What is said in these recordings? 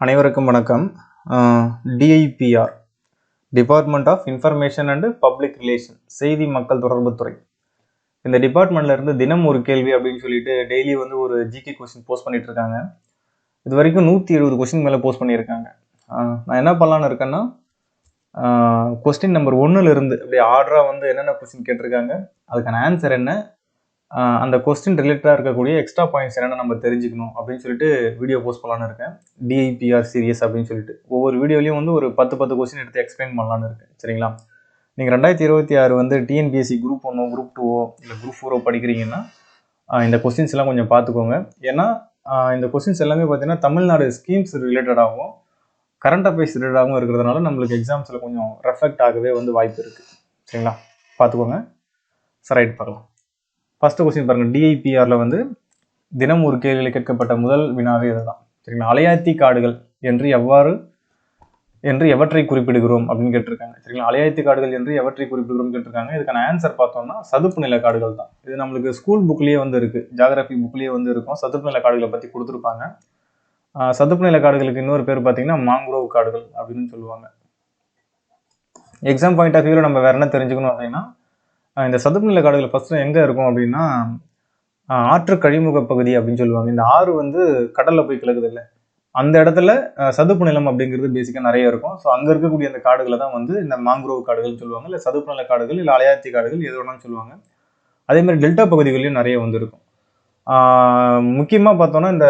அனைவருக்கும் வணக்கம். D I P R department of information and public relation செய்தி மக்கள் தொடர்புத்துறை இந்த டிபார்ட்மெண்ட்லேருந்து தினம் ஒரு கேள்வி அப்படின்னு சொல்லிட்டு டெய்லி வந்து ஒரு ஜிகே கொஸ்டின் போஸ்ட் பண்ணிட்டு இருக்காங்க. இது வரைக்கும் நூற்றி எழுபது கொஸ்டின் மேலே போஸ்ட் பண்ணியிருக்காங்க. நான் என்ன பண்ணலான்னு இருக்கேன்னா கொஸ்டின் நம்பர் ஒன்றுலேருந்து அப்படியே ஆர்டராக வந்து என்னென்ன கொஸ்டின் கேட்டிருக்காங்க அதுக்கான ஆன்சர் என்ன அந்த கொஸ்டின் ரிலேட்டடாக இருக்கக்கூடிய எக்ஸ்ட்ரா பாயிண்ட்ஸ் என்னென்ன நம்ம தெரிஞ்சுக்கணும் அப்படின்னு சொல்லிட்டு வீடியோ போஸ்ட் பண்ணலான்னு இருக்கேன். டிஐபிஆர் சீரியஸ் அப்படின்னு சொல்லிட்டு. ஒவ்வொரு வீடியோலையும் வந்து ஒரு பத்து பத்து கொஸ்டின் எடுத்து எக்ஸ்பிளைன் பண்ணலான்னு இருக்கேன். சரிங்களா? நீங்கள் ரெண்டாயிரத்தி இருபத்தி ஆறு வந்து T N P S C group ஒன்றோ குரூப் டூவோ இல்லை குரூப் ஃபோரோ படிக்கிறீங்கன்னா இந்த கொஸ்டின்ஸ் எல்லாம் கொஞ்சம் பார்த்துக்கோங்க. ஏன்னா இந்த கொஸ்டின்ஸ் எல்லாமே பார்த்தீங்கன்னா தமிழ்நாடு ஸ்கீம்ஸ் ரிலேட்டடாகவும் கரண்ட் அஃபேர்ஸ் ரிலேட்டடாகவும் இருக்கிறதுனால நம்மளுக்கு எக்ஸாம்ஸில் கொஞ்சம் ரெஃபெக்ட் ஆகவே வந்து வாய்ப்பு இருக்குது சரிங்களா? பார்த்துக்கோங்க. சரி ரைட் பார்க்கலாம். ஃபஸ்ட்டு கொஸ்டின் பாருங்கள் டிஐபிஆரில் வந்து தினம் ஒரு கேள்வியில் கேட்கப்பட்ட முதல் வினாவே இதுதான். சரிங்களா? அலையாத்தி காடுகள் என்று எவ்வாறு என்று எவற்றை குறிப்பிடுகிறோம் அப்படின்னு கேட்டிருக்காங்க. சரிங்களா? அலையாத்தி காடுகள் என்று எவற்றை குறிப்பிடுகிறோம் கேட்டிருக்காங்க. இதுக்கான ஆன்சர் பார்த்தோம்னா சதுப்பு நில காடுகள் தான். இது நம்மளுக்கு ஸ்கூல் புக்லேயே வந்து இருக்குது ஜாகிரபி புக்லேயே வந்து இருக்கும். சதுப்பு நில காடுகளை பற்றி கொடுத்துருப்பாங்க. சதுப்பு நில காடுகளுக்கு இன்னொரு பேர் பார்த்தீங்கன்னா மாங்குரோவ் காடுகள் அப்படின்னு சொல்லுவாங்க. எக்ஸாம் பாயிண்ட் ஆஃப் வியூவில் நம்ம வேற என்ன தெரிஞ்சுக்கணும் அப்படின்னா இந்த சதுப்பு நில காடுகள் ஃபஸ்ட்டு எங்கே இருக்கும் அப்படின்னா ஆற்று கழிமுக பகுதி அப்படின்னு சொல்லுவாங்க. இந்த ஆறு வந்து கடலில் போய் கிழக்குது இல்லை அந்த இடத்துல சதுப்பு நிலம் அப்படிங்கிறது பேசிக்காக நிறைய இருக்கும். ஸோ அங்கே இருக்கக்கூடிய அந்த காடுகளை தான் வந்து இந்த மாங்குரோவ் காடுகள்னு சொல்லுவாங்க. இல்லை சதுப்பு நில காடுகள் இல்லை அலையாத்தி காடுகள் எது வேணாலும் சொல்லுவாங்க. அதே மாதிரி டெல்டா பகுதிகளையும் நிறைய வந்து இருக்கும். முக்கியமாக பார்த்தோன்னா இந்த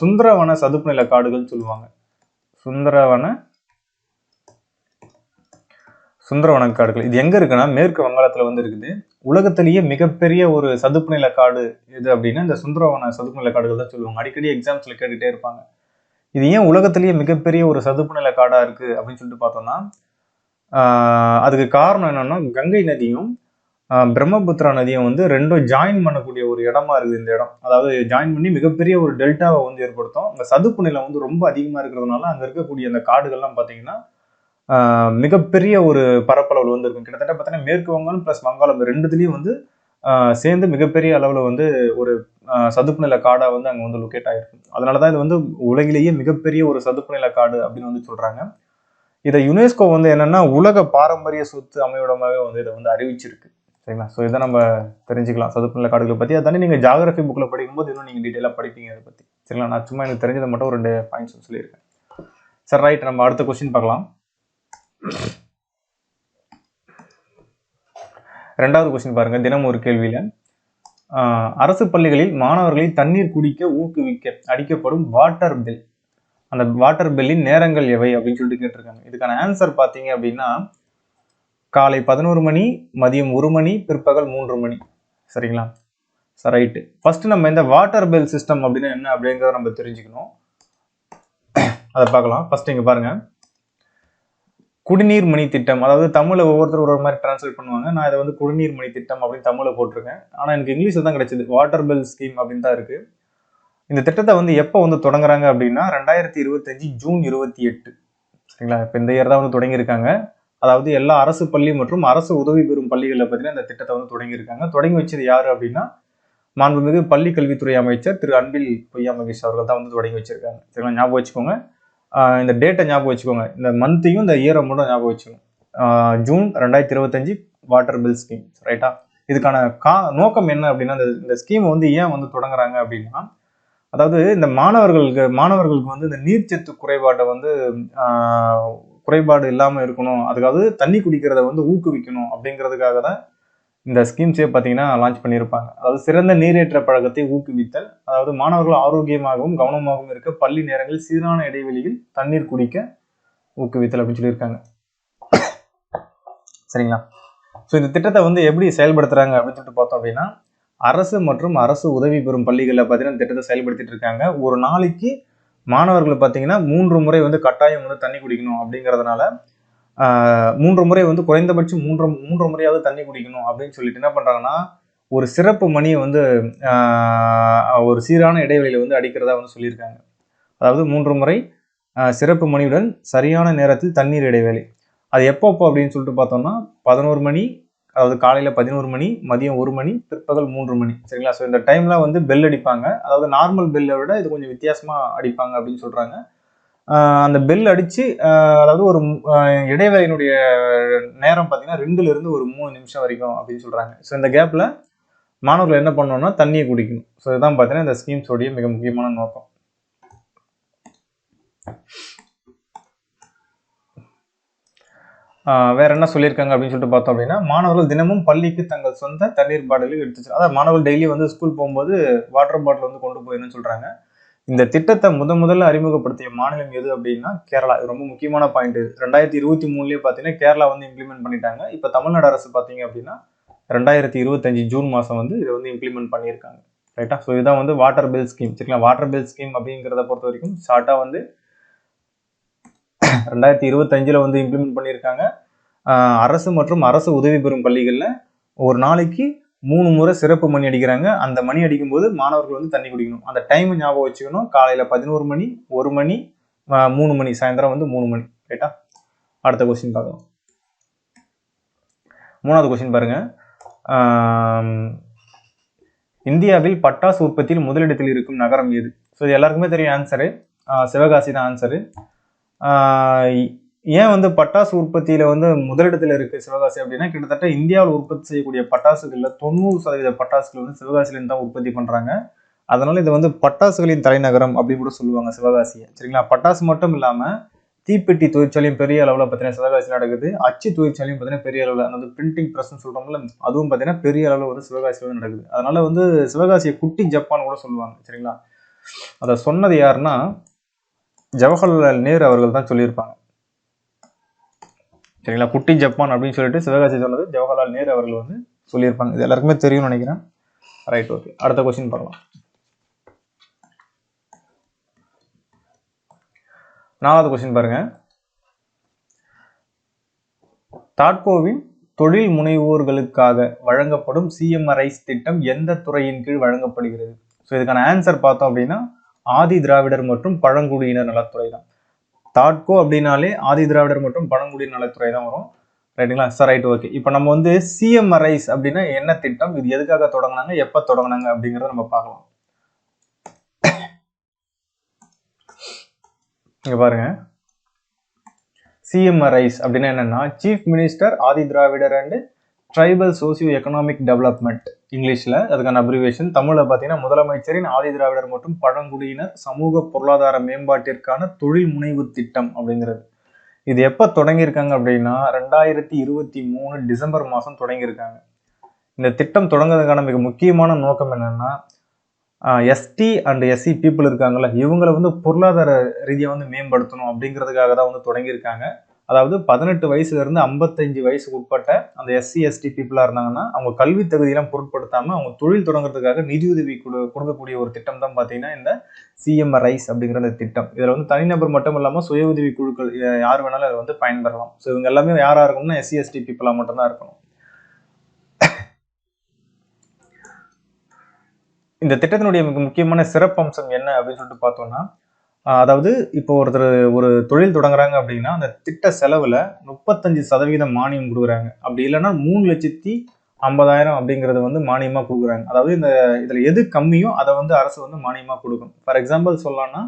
சுந்தரவன சதுப்பு நில காடுகள்னு சொல்லுவாங்க. சுந்தரவன சுந்தரவன காடுகள். இது எங்கே இருக்குன்னா மேற்கு வங்காளத்தில் வந்து இருக்குது. உலகத்திலேயே மிகப்பெரிய ஒரு சதுப்பு நில காடு எது அப்படின்னா இந்த சுந்தரவன சதுப்பு நில காடுகள் தான் சொல்லுவாங்க. அடிக்கடி எக்ஸாம்ஸில் கேட்டுகிட்டே இருப்பாங்க. இது ஏன் உலகத்திலேயே மிகப்பெரிய ஒரு சதுப்பு நில காடாக இருக்குது அப்படின்னு சொல்லிட்டு பார்த்தோம்னா அதுக்கு காரணம் என்னென்னா கங்கை நதியும் பிரம்மபுத்திரா நதியும் வந்து ரெண்டும் ஜாயின் பண்ணக்கூடிய ஒரு இடமா இருக்குது இந்த இடம். அதாவது ஜாயின் பண்ணி மிகப்பெரிய ஒரு டெல்டாவை வந்து ஏற்படுத்தும். அந்த சதுப்பு நிலம் வந்து ரொம்ப அதிகமாக இருக்கிறதுனால அங்கே இருக்கக்கூடிய அந்த காடுகள்லாம் பார்த்தீங்கன்னா மிகப்பெரிய ஒரு பரப்பளவில் வந்து இருக்கும் கிட்டத்தட்ட பார்த்தீங்கன்னா மேற்கு வங்காளம் ப்ளஸ் வங்காளம் ரெண்டுத்துலேயும் வந்து சேர்ந்து மிகப்பெரிய அளவில் வந்து ஒரு சதுப்பு நில காடாக வந்து அங்கே வந்து லொக்கேட் ஆகிருக்கும் அதனால தான் இது வந்து உலகிலேயே மிகப்பெரிய ஒரு சதுப்பு நில காடு அப்படின்னு வந்து சொல்கிறாங்க இதை யுனெஸ்கோ வந்து என்னென்னா உலக பாரம்பரிய சொத்து அமைவிடமாகவே வந்து இதை வந்து அறிவிச்சிருக்கு. சரிங்களா? ஸோ இதை நம்ம தெரிஞ்சுக்கலாம். சதுப்பு நில காடுகளை பற்றி அதை தாண்டி நீங்கள் ஜாகிரபி புக்கில் படிக்கும்போது இன்னும் நீங்கள் டீட்டெயிலாக படிப்பீங்க அதை பற்றி சரிங்களா? நான் சும்மா எனக்கு தெரிஞ்சதை மட்டும் ஒரு ரெண்டு பாயிண்ட்ஸ் சொல்லியிருக்கேன். சார் ரைட் நம்ம அடுத்த கொஸ்டின் பார்க்கலாம். ரெண்டாவது கொஸ்டின் பாருங்க. தினம் ஒரு கேள்வியில அரசு பள்ளிகளில் மாணவர்களை தண்ணீர் குடிக்க ஊக்குவிக்க அடிக்கப்படும் வாட்டர் பில் அந்த வாட்டர் பில்லின் நேரங்கள் எவை அப்படின்னு சொல்லிட்டு கேட்டிருக்காங்க. இதுக்கான ஆன்சர் பார்த்தீங்க அப்படின்னா காலை பதினோரு மணி மதியம் ஒரு மணி பிற்பகல் மூன்று மணி. சரிங்களா? சரி ரைட்டு ஃபர்ஸ்ட் நம்ம இந்த வாட்டர் பில் சிஸ்டம் அப்படின்னா என்ன அப்படிங்கிறத நம்ம தெரிஞ்சுக்கணும். அதை பார்க்கலாம். ஃபர்ஸ்ட் இங்கே பாருங்கள் குடிநீர் மணி திட்டம். அதாவது தமிழை ஒவ்வொருத்தர் ஒரு மாதிரி டிரான்ஸ்லேட் பண்ணுவாங்க. நான் இதை வந்து குடிநீர் மணி திட்டம் அப்படின்னு தமிழில் போட்டிருக்கேன். ஆனால் எனக்கு இங்கிலீஷில் தான் கிடைச்சது. வாட்டர் பில் ஸ்கீம் அப்படின்னு தான் இருக்குது இந்த திட்டத்தை வந்து எப்போ வந்து தொடங்குறாங்க அப்படின்னா ரெண்டாயிரத்தி இருபத்தஞ்சு ஜூன் இருபத்தி எட்டு. சரிங்களா? இப்போ இந்த இயர் தான் வந்து தொடங்கியிருக்காங்க. அதாவது எல்லா அரசு பள்ளி மற்றும் அரசு உதவி பெறும் பள்ளிகளில் பார்த்தீங்கன்னா இந்த திட்டத்தை வந்து தொடங்கியிருக்காங்க. தொடங்கி வச்சது யார் அப்படின்னா மாண்புமிகு பள்ளி கல்வித்துறை அமைச்சர் திரு அன்பில் பொய்யா மகேஷ் அவர்கள் தான் வந்து தொடங்கி வச்சிருக்காங்க. சரிங்களா? ஞாபகம் வச்சுக்கோங்க. இந்த டேட்டை ஞாபகம் வச்சுக்கோங்க. இந்த மந்த்தையும் இந்த இயரை மட்டும் ஞாபகம் வச்சுக்கோங்க ஜூன் ரெண்டாயிரத்தி இருபத்தஞ்சு வாட்டர் பில் ஸ்கீம் ரைட்டா இதுக்கான கா நோக்கம் என்ன அப்படின்னா இந்த இந்த ஸ்கீம் வந்து ஏன் வந்து தொடங்குறாங்க அப்படின்னா அதாவது இந்த மாணவர்களுக்கு மாணவர்களுக்கு வந்து இந்த நீர்ச்சத்து குறைபாட்டை வந்து குறைபாடு இல்லாமல் இருக்கணும். அதுக்காவது தண்ணி குடிக்கிறத வந்து ஊக்குவிக்கணும் அப்படிங்கிறதுக்காக தான் இந்த ஸ்கீம்ஸே பார்த்தீங்கன்னா லான்ச் பண்ணியிருப்பாங்க அதாவது சிறந்த நீரேற்ற பழக்கத்தை ஊக்குவித்தல் அதாவது மாணவர்கள் ஆரோக்கியமாகவும் கவனமாகவும் இருக்க பள்ளி நேரங்களில் சீரான இடைவெளியில் தண்ணீர் குடிக்க ஊக்குவித்தல் அப்படின்னு சொல்லியிருக்காங்க. சரிங்களா? ஸோ இந்த திட்டத்தை வந்து எப்படி செயல்படுத்துகிறாங்க அப்படின்னு சொல்லிட்டு பார்த்தோம் அப்படின்னா அரசு மற்றும் அரசு உதவி பெறும் பள்ளிகளில் பார்த்தீங்கன்னா திட்டத்தை செயல்படுத்திட்டு இருக்காங்க. ஒரு நாளைக்கு மாணவர்கள் பார்த்தீங்கன்னா மூன்று முறை வந்து கட்டாயம் வந்து தண்ணி குடிக்கணும் அப்படிங்கிறதுனால மூன்று முறை வந்து குறைந்தபட்சம் மூன்று மூன்று முறையாவது தண்ணி குடிக்கணும் அப்படின்னு சொல்லிட்டு என்ன பண்ணுறாங்கன்னா ஒரு சிறப்பு மணியை வந்து ஒரு சீரான இடைவெளியில் வந்து அடிக்கிறதா வந்து சொல்லியிருக்காங்க. அதாவது மூன்று முறை சிறப்பு மணியுடன் சரியான நேரத்தில் தண்ணீர் இடைவேளை. அது எப்போ அப்படின்னு சொல்லிட்டு பார்த்தோம்னா பதினோரு மணி அதாவது காலையில் பதினோரு மணி மதியம் ஒரு மணி பிற்பகல் மூன்று மணி. சரிங்களா? ஸோ இந்த டைம்லாம் வந்து பெல் அடிப்பாங்க. அதாவது நார்மல் பெல்லை விட இது கொஞ்சம் வித்தியாசமாக அடிப்பாங்க அப்படின்னு சொல்கிறாங்க அந்த பெல் அடித்து அதாவது ஒரு இடைவெளியினுடைய நேரம் பார்த்தீங்கன்னா ரெண்டுல இருந்து ஒரு மூணு நிமிஷம் வரைக்கும் அப்படின்னு சொல்கிறாங்க ஸோ இந்த கேப்பில் மாணவர்கள் என்ன பண்ணணும்னா தண்ணியை குடிக்கணும். ஸோ இதுதான் பார்த்தீங்கன்னா இந்த ஸ்கீம்ஸோடைய மிக முக்கியமான நோக்கம். வேற என்ன சொல்லியிருக்காங்க அப்படின்னு சொல்லிட்டு பார்த்தோம் அப்படின்னா மாணவர்கள் தினமும் பள்ளிக்கு தங்கள் சொந்த தண்ணீர் பாட்டிலில் எடுத்து அதாவது மாணவர்கள் டெய்லி வந்து ஸ்கூல் போகும்போது வாட்டர் பாட்டில் வந்து கொண்டு போயிடணும்னு சொல்கிறாங்க இந்த திட்டத்தை முத முதல்ல அறிமுகப்படுத்திய மாநிலம் எது அப்படின்னா கேரளா. இது ரொம்ப முக்கியமான பாயிண்ட் இது. ரெண்டாயிரத்தி இருபத்தி மூணுலயே பார்த்தீங்கன்னா கேரளா வந்து இம்ப்ளிமெண்ட் பண்ணிட்டாங்க. இப்போ தமிழ்நாடு அரசு பார்த்தீங்க அப்படின்னா ரெண்டாயிரத்தி இருபத்தஞ்சு ஜூன் மாதம் வந்து இதை வந்து இம்ப்ளிமெண்ட் பண்ணியிருக்காங்க. ரைட்டா ஸோ இதுதான் வந்து வாட்டர் பில் ஸ்கீம் சரிங்களா? வாட்டர் பில் ஸ்கீம் அப்படிங்கிறத பொறுத்த வரைக்கும் ஷார்ட்டாக வந்து ரெண்டாயிரத்தி இருபத்தஞ்சில் வந்து இம்ப்ளிமெண்ட் பண்ணியிருக்காங்க. அரசு மற்றும் அரசு உதவி பெறும் பள்ளிகளில் ஒரு நாளைக்கு மூணு முறை சிறப்பு மணி அடிக்கிறாங்க. அந்த மணி அடிக்கும்போது மாணவர்கள் வந்து தண்ணி குடிக்கணும். அந்த டைம் ஞாபகம் வச்சுக்கணும். காலையில் பதினோரு மணி ஒரு மணி மூணு மணி சாயந்தரம் வந்து மூணு மணி. ரைட்டா அடுத்த கொஸ்டின் பார்க்கலாம். மூணாவது கொஸ்டின் பாருங்க. இந்தியாவில் பட்டாசு உற்பத்தியில் முதலிடத்தில் இருக்கும் நகரம் எது? ஸோ இது எல்லாருக்குமே தெரியும் ஆன்சரு சிவகாசி தான் ஆன்சரு ஏன் வந்து பட்டாசு உற்பத்தியில வந்து முதலிடத்தில் இருக்கு சிவகாசி அப்படின்னா கிட்டத்தட்ட இந்தியாவில் உற்பத்தி செய்யக்கூடிய பட்டாசுகள்ல தொண்ணூறு சதவீத பட்டாசுகள் வந்து சிவகாசியிலேருந்து தான் உற்பத்தி பண்றாங்க. அதனால இது வந்து பட்டாசுகளின் தலைநகரம் அப்படின்னு கூட சொல்லுவாங்க சிவகாசியை. சரிங்களா? பட்டாசு மட்டும் இல்லாம தீப்பெட்டி தொழிற்சாலையும் பெரிய அளவில் பார்த்தீங்கன்னா சிவகாசியில் நடக்குது. அச்சு தொழிற்சாலையும் பார்த்தீங்கன்னா பெரிய அளவில் அதாவது பிரிண்டிங் ப்ரெஸ்ன்னு சொல்கிறோம்ல அதுவும் பார்த்தீங்கன்னா பெரிய அளவில் வந்து சிவகாசியில் வந்து நடக்குது. அதனால வந்து சிவகாசியை குட்டி ஜப்பான் கூட சொல்லுவாங்க. சரிங்களா? அதை சொன்னது யாருன்னா ஜவஹர்லால் நேரு அவர்கள் தான் சொல்லியிருப்பாங்க. சரிங்களா? குட்டி ஜப்பான் அப்படின்னு சொல்லிட்டு சிவகாசி சொன்னது. ஜவஹர்லால் நேரு அவர்கள் வந்து சொல்லியிருப்பாங்க. இது எல்லாருக்குமே தெரியும்னு நினைக்கிறேன். ரைட் ஓகே அடுத்த கொஸ்டின் பார்க்கலாம். நாலாவது கொஸ்டின் பாருங்க. தாட்கோவின் தொழில் முனைவோர்களுக்காக வழங்கப்படும் சிஎம்ஆர்ஐஸ் திட்டம் எந்த துறையின் கீழ் வழங்கப்படுகிறது? ஸோ இதுக்கான ஆன்சர் பார்த்தோம் அப்படின்னா ஆதி திராவிடர் மற்றும் பழங்குடியினர் நலத்துறை தான். தாட்கோ அப்படின்னாலே ஆதி திராவிடர் மற்றும் பழங்குடி நலத்துறை தான் வரும். ரைட்டுங்களா சார் ரைட் ஓகே இப்போ நம்ம வந்து சிஎம்ஆர்ஐஸ் அப்படின்னா என்ன திட்டம்? இது எதுக்காக தொடங்கினாங்க? எப்போ தொடங்கினாங்க அப்படிங்கிறத நம்ம பார்க்கலாம். இங்கே பாருங்க. சிஎம்ஆர்ஐஸ் அப்படின்னா என்னன்னா chief minister Adi Dravidar and tribal socio economic development இங்கிலீஷில் அதுக்கான அப்ரிவேஷன் தமிழில் பார்த்தீங்கன்னா முதலமைச்சரின் ஆதி திராவிடர் மற்றும் பழங்குடியினர் சமூக பொருளாதார மேம்பாட்டிற்கான தொழில் முனைவு திட்டம் அப்படிங்கிறது. இது எப்போ தொடங்கியிருக்காங்க அப்படின்னா ரெண்டாயிரத்தி இருபத்தி மூணு டிசம்பர் மாதம் தொடங்கியிருக்காங்க. இந்த திட்டம் தொடங்குறதுக்கான மிக முக்கியமான நோக்கம் என்னன்னா எஸ்டி அண்ட் எஸ்சி பீப்புள் இருக்காங்கல்ல இவங்களை வந்து பொருளாதார ரீதியாக வந்து மேம்படுத்தணும் அப்படிங்கிறதுக்காக தான் வந்து தொடங்கியிருக்காங்க. அதாவது பதினெட்டு வயசுலேருந்து ஐம்பத்தஞ்சு வயசுக்கு உட்பட்ட அந்த எஸ்சி எஸ்டி பீப்புளாக இருந்தாங்கன்னா அவங்க கல்வி தகுதியெல்லாம் பொருட்படுத்தாமல் அவங்க தொழில் தொடங்குறதுக்காக நிதியுதவி கொடு கொடுக்கக்கூடிய ஒரு திட்டம் தான் பார்த்தீங்கன்னா இந்த சிஎம்ஆர்ஐஸ் அப்படிங்கிற அந்த திட்டம். இதில் வந்து தனிநபர் மட்டும் இல்லாமல் சுய உதவி குழுக்கள் யார் வேணாலும் அதை வந்து பயன்பெறலாம். ஸோ இவங்க எல்லாமே யாராக இருக்கணும்னா எஸ்சி எஸ்டி பீப்புளாக மட்டும்தான் இருக்கணும். இந்த திட்டத்தினுடைய மிக முக்கியமான சிறப்பம்சம் என்ன அப்படின்னு சொல்லிட்டு பார்த்தோம்னா அதாவது இப்போ ஒருத்தர் ஒரு தொழில் தொடங்குறாங்க அப்படின்னா அந்த திட்ட செலவில் முப்பத்தஞ்சு சதவீதம் மானியம் கொடுக்குறாங்க. அப்படி இல்லைன்னா மூணு லட்சத்தி ஐம்பதாயிரம் அப்படிங்கிறது வந்து மானியமாக கொடுக்குறாங்க. அதாவது இந்த இதில் எது கம்மியோ அதை வந்து அரசு வந்து மானியமாக கொடுக்கும். ஃபார் எக்ஸாம்பிள் சொல்லலாம்னா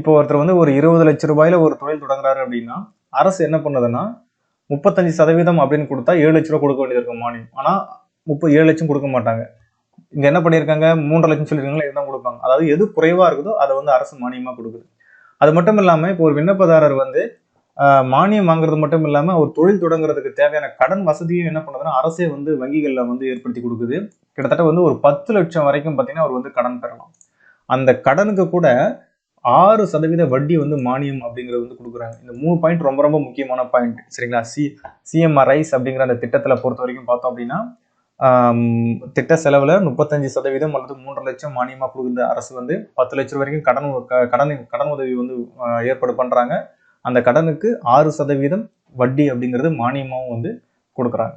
இப்போ ஒருத்தர் வந்து ஒரு இருபது லட்ச ரூபாயில ஒரு தொழில் தொடங்குறாரு அப்படின்னா அரசு என்ன பண்ணுதுன்னா முப்பத்தஞ்சு சதவீதம் அப்படின்னு கொடுத்தா ஏழு லட்ச ரூபா கொடுக்க வேண்டியது இருக்கும் மானியம். ஆனால் முப்பது ஏழு லட்சம் கொடுக்க மாட்டாங்க. இங்கே என்ன பண்ணியிருக்காங்க மூன்றரை லட்சம் சொல்லியிருக்காங்களா இதுதான் கொடுப்பாங்க. அதாவது எது குறைவாக இருக்குதோ அதை வந்து அரசு மானியமாக கொடுக்குது. அது மட்டும் இல்லாமல் இப்போ ஒரு விண்ணப்பதாரர் வந்து மானியம் வாங்குறது மட்டும் இல்லாமல் ஒரு தொழில் தொடங்குறதுக்கு தேவையான கடன் வசதியும் என்ன பண்ணுதுன்னா அரசே வந்து வங்கிகளில் வந்து ஏற்படுத்தி கொடுக்குது. கிட்டத்தட்ட வந்து ஒரு பத்து லட்சம் வரைக்கும் பார்த்தீங்கன்னா அவர் வந்து கடன் பெறலாம். அந்த கடனுக்கு கூட ஆறு சதவீத வட்டி வந்து மானியம் அப்படிங்கிறது வந்து கொடுக்குறாங்க. இந்த மூணு பாயிண்ட் ரொம்ப ரொம்ப முக்கியமான பாயிண்ட் சரிங்களா? சி சிஎம்ஆர்ஐஸ் அப்படிங்கிற அந்த திட்டத்தில் பொறுத்த வரைக்கும் பார்த்தோம் அப்படின்னா திட்ட செலவில் முப்பத்தஞ்சு சதவீதம் அல்லது மூன்று லட்சம் மானியமாக கொடுக்குற அரசு வந்து பத்து லட்சம் வரைக்கும் கடன் உ- க- கடன் கடன் உதவி வந்து ஏற்பாடு பண்ணுறாங்க அந்த கடனுக்கு ஆறு சதவீதம் வட்டி அப்படிங்கிறது மானியமாகவும் வந்து கொடுக்குறாங்க.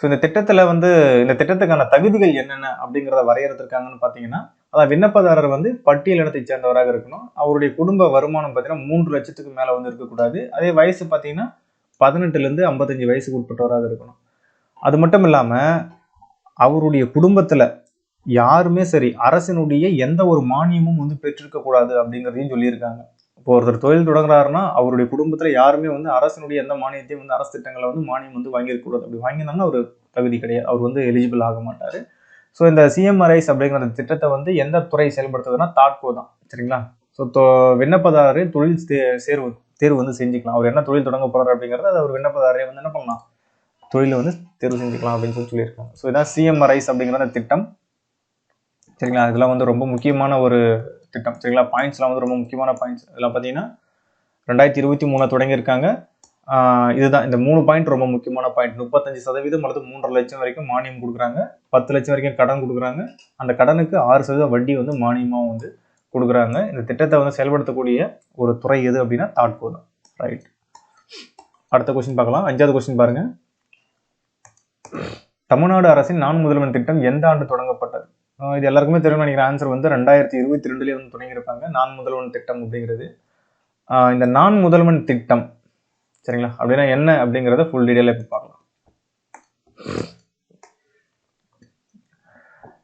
ஸோ இந்த திட்டத்தில் வந்து இந்த திட்டத்துக்கான தகுதிகள் என்னென்ன அப்படிங்கிறத வரையறுத்திருக்காங்கன்னு பார்த்தீங்கன்னா அதான் விண்ணப்பதாரர் வந்து பட்டியல் இனத்தை சேர்ந்தவராக இருக்கணும். அவருடைய குடும்ப வருமானம் பார்த்தீங்கன்னா மூன்று லட்சத்துக்கு மேலே வந்து இருக்கக்கூடாது. அதே வயசு பார்த்தீங்கன்னா பதினெட்டுலேருந்து ஐம்பத்தஞ்சு வயசுக்கு உட்பட்டவராக இருக்கணும். அது மட்டும் இல்லாமல் அவருடைய குடும்பத்தில் யாருமே சரி அரசினுடைய எந்த ஒரு மானியமும் வந்து பெற்றிருக்க கூடாது அப்படிங்கிறதையும் சொல்லியிருக்காங்க. இப்போ ஒருத்தர் தொழில் தொடங்குறாருன்னா அவருடைய குடும்பத்தில் யாருமே வந்து அரசினுடைய எந்த மானியத்தையும் வந்து அரசு திட்டங்களை வந்து மானியம் வந்து வாங்கியிருக்கக்கூடாது அப்படி வாங்கினாங்கன்னா அவர் தகுதி கிடையாது. அவர் வந்து எலிஜிபிள் ஆக மாட்டார். ஸோ இந்த சிஎம்ஆர்ஐஸ் அப்படிங்கிற அந்த திட்டத்தை வந்து எந்த துறை செயல்படுத்துதுன்னா தாட்கோ தான். சரிங்களா? ஸோ விண்ணப்பதாரர் தொழில் சே சேர்வு தேர்வு வந்து செஞ்சுக்கலாம். அவர் என்ன தொழில் தொடங்க போகிறார் அப்படிங்கிறத அவர் விண்ணப்பதாரரை வந்து என்ன பண்ணலாம்? தொழிலை வந்து தேர்வு செஞ்சுக்கலாம் அப்படின்னு சொல்லி சொல்லியிருக்காங்க. ஸோ இதான் சிஎம்ஆர்ஐஸ் அப்படிங்கிற அந்த திட்டம். சரிங்களா? இதெல்லாம் வந்து ரொம்ப முக்கியமான ஒரு திட்டம். சரிங்களா? பாயிண்ட்ஸ்லாம் வந்து ரொம்ப முக்கியமான பாயிண்ட்ஸ் இதெல்லாம் பார்த்தீங்கன்னா ரெண்டாயிரத்தி இருபத்தி மூணில் தொடங்கியிருக்காங்க. இதுதான். இந்த மூணு பாயிண்ட் ரொம்ப முக்கியமான பாயிண்ட் முப்பத்தஞ்சு சதவீதம் அல்லது மூன்றரை லட்சம் வரைக்கும் மானியம் கொடுக்குறாங்க. பத்து லட்சம் வரைக்கும் கடன் கொடுக்குறாங்க. அந்த கடனுக்கு ஆறு சதவீதம் வட்டி வந்து மானியமாக வந்து கொடுக்குறாங்க. இந்த திட்டத்தை வந்து செயல்படுத்தக்கூடிய ஒரு துறை எது அப்படின்னா தாட்கோ தான். ரைட் அடுத்த கொஸ்டின் பார்க்கலாம். அஞ்சாவது கொஸ்டின் பாருங்க. தமிழ்நாடு அரசின் நான் முதல்வன் திட்டம் எந்த ஆண்டு தொடங்கப்பட்டது? இது எல்லாருக்குமே தெரியும் நினைக்கிற ஆன்சர் வந்து ரெண்டாயிரத்தி இருபத்தி ரெண்டுலேயே வந்து தொடங்கியிருப்பாங்க. நான் முதல்வன் திட்டம் அப்படிங்கிறது. இந்த நான் முதல்வன் திட்டம் சரிங்களா? அப்படின்னா என்ன அப்படிங்கிறத ஃபுல் டீடைலாக இப்போ பார்க்கலாம்.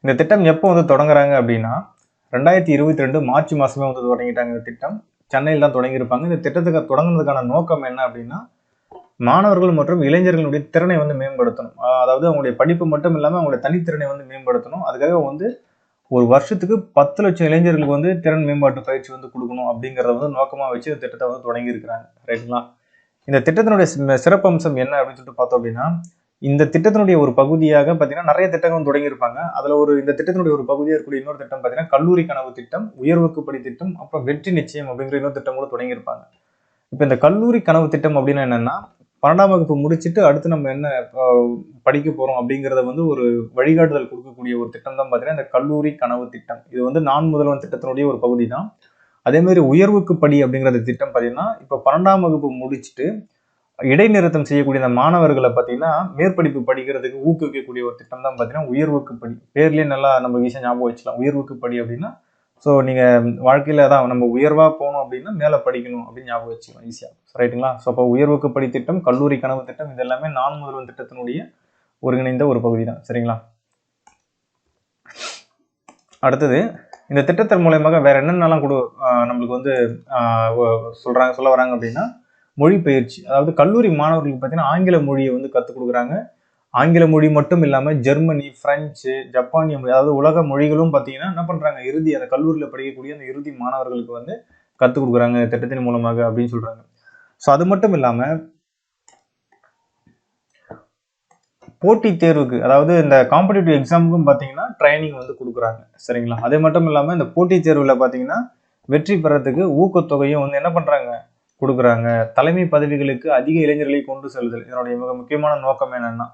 இந்த திட்டம் எப்போ வந்து தொடங்குறாங்க அப்படின்னா ரெண்டாயிரத்தி இருபத்தி ரெண்டு மார்ச் மாதமே வந்து தொடங்கிட்டாங்க இந்த திட்டம். சென்னையில் தான் தொடங்கியிருப்பாங்க. இந்த திட்டத்துக்கு தொடங்குனதுக்கான நோக்கம் என்ன அப்படின்னா மாணவர்கள் மற்றும் இளைஞர்களுடைய திறனை வந்து மேம்படுத்தணும். அதாவது அவங்களுடைய படிப்பு மட்டும் இல்லாமல் அவங்களுடைய தனித்திறனை வந்து மேம்படுத்தணும். அதுக்காக வந்து ஒரு வருஷத்துக்கு பத்து லட்சம் இளைஞர்களுக்கு வந்து திறன் மேம்பாட்டு பயிற்சி வந்து கொடுக்கணும் அப்படிங்கிறத வந்து நோக்கமாக வச்சு இந்த திட்டத்தை வந்து தொடங்கியிருக்கிறாங்க. ரைட்டுங்களா? இந்த திட்டத்தினுடைய சிறப்பம்சம் என்ன அப்படின்னு சொல்லிட்டு பார்த்தோம் அப்படின்னா இந்த திட்டத்தினுடைய ஒரு பகுதியாக பார்த்தீங்கன்னா நிறைய திட்டங்கள் தொடங்கியிருப்பாங்க. அதில் ஒரு இந்த திட்டத்தினுடைய ஒரு பகுதியாக இருக்கக்கூடிய இன்னொரு திட்டம் பார்த்தீங்கன்னா கல்லூரி கனவு திட்டம் உயர்வகுப்படி திட்டம் அப்புறம் வெற்றி நிச்சயம் அப்படிங்கிற இன்னொரு திட்டம் கூட தொடங்கியிருப்பாங்க. இப்போ இந்த கல்லூரி கனவு திட்டம் அப்படின்னா என்னென்னா பன்னெண்டாம் வகுப்பு முடிச்சுட்டு அடுத்து நம்ம என்ன படிக்க போகிறோம் அப்படிங்கிறத வந்து ஒரு வழிகாட்டுதல் கொடுக்கக்கூடிய ஒரு திட்டம் தான் பார்த்தீங்கன்னா இந்த கல்லூரி கனவு திட்டம். இது வந்து நான் முதல்வன் திட்டத்தினுடைய ஒரு பகுதி தான். அதே மாதிரி உயர்வுக்கு படி அப்படிங்கிற அந்த திட்டம் பார்த்தீங்கன்னா இப்போ பன்னெண்டாம் வகுப்பு முடிச்சுட்டு இடைநிறுத்தம் செய்யக்கூடிய அந்த மாணவர்களை பார்த்தீங்கன்னா மேற்படிப்பு படிக்கிறதுக்கு ஊக்குவிக்கக்கூடிய ஒரு திட்டம் தான் பார்த்தீங்கன்னா உயர்வுக்கு படி. பேர்லேயே நல்லா நம்ம ஈஸியாக ஞாபகம் வச்சுக்கலாம். உயர்வுக்கு படி அப்படின்னா ஸோ நீங்கள் வாழ்க்கையில் தான் நம்ம உயர்வாக போகணும் அப்படின்னா மேலே படிக்கணும் அப்படின்னு ஞாபகம் வச்சுக்கலாம் ஈஸியாக ரைட்டுங்களா ஸோ அப்போ உயர்வுக்கு படி திட்டம் கல்லூரி கனவு திட்டம் இது எல்லாமே நான் முதல்வன் திட்டத்தினுடைய ஒருங்கிணைந்த ஒரு பகுதி தான் சரிங்களா? அடுத்தது இந்த திட்டத்தின் மூலயமாக வேற என்னென்னலாம் கொடு நம்மளுக்கு வந்து சொல்கிறாங்க சொல்ல வராங்க அப்படின்னா மொழி பயிற்சி அதாவது கல்லூரி மாணவர்களுக்கு பார்த்தீங்கன்னா ஆங்கில மொழியை வந்து கற்றுக் கொடுக்குறாங்க. ஆங்கில மொழி மட்டும் இல்லாமல் ஜெர்மனி பிரெஞ்சு ஜப்பானிய மொழி அதாவது உலக மொழிகளும் பார்த்தீங்கன்னா என்ன பண்ணுறாங்க இறுதி அந்த கல்லூரியில் படிக்கக்கூடிய அந்த இறுதி மாணவர்களுக்கு வந்து கற்றுக் கொடுக்குறாங்க திட்டத்தின் மூலமாக அப்படின்னு சொல்கிறாங்க ஸோ அது மட்டும் இல்லாமல் போட்டித் தேர்வுக்கு அதாவது இந்த காம்படிட்டிவ் எக்ஸாமுக்கும் பார்த்தீங்கன்னா ட்ரைனிங் வந்து கொடுக்குறாங்க. சரிங்களா? அது மட்டும் இல்லாமல் இந்த போட்டித் தேர்வில் பார்த்தீங்கன்னா வெற்றி பெறத்துக்கு ஊக்கத்தொகையும் வந்து என்ன பண்ணுறாங்க கொடுக்குறாங்க. தலைமை பதவிகளுக்கு அதிக இளைஞர்களை கொண்டு செல்லுதல். இதனுடைய மிக முக்கியமான நோக்கம் என்னன்னா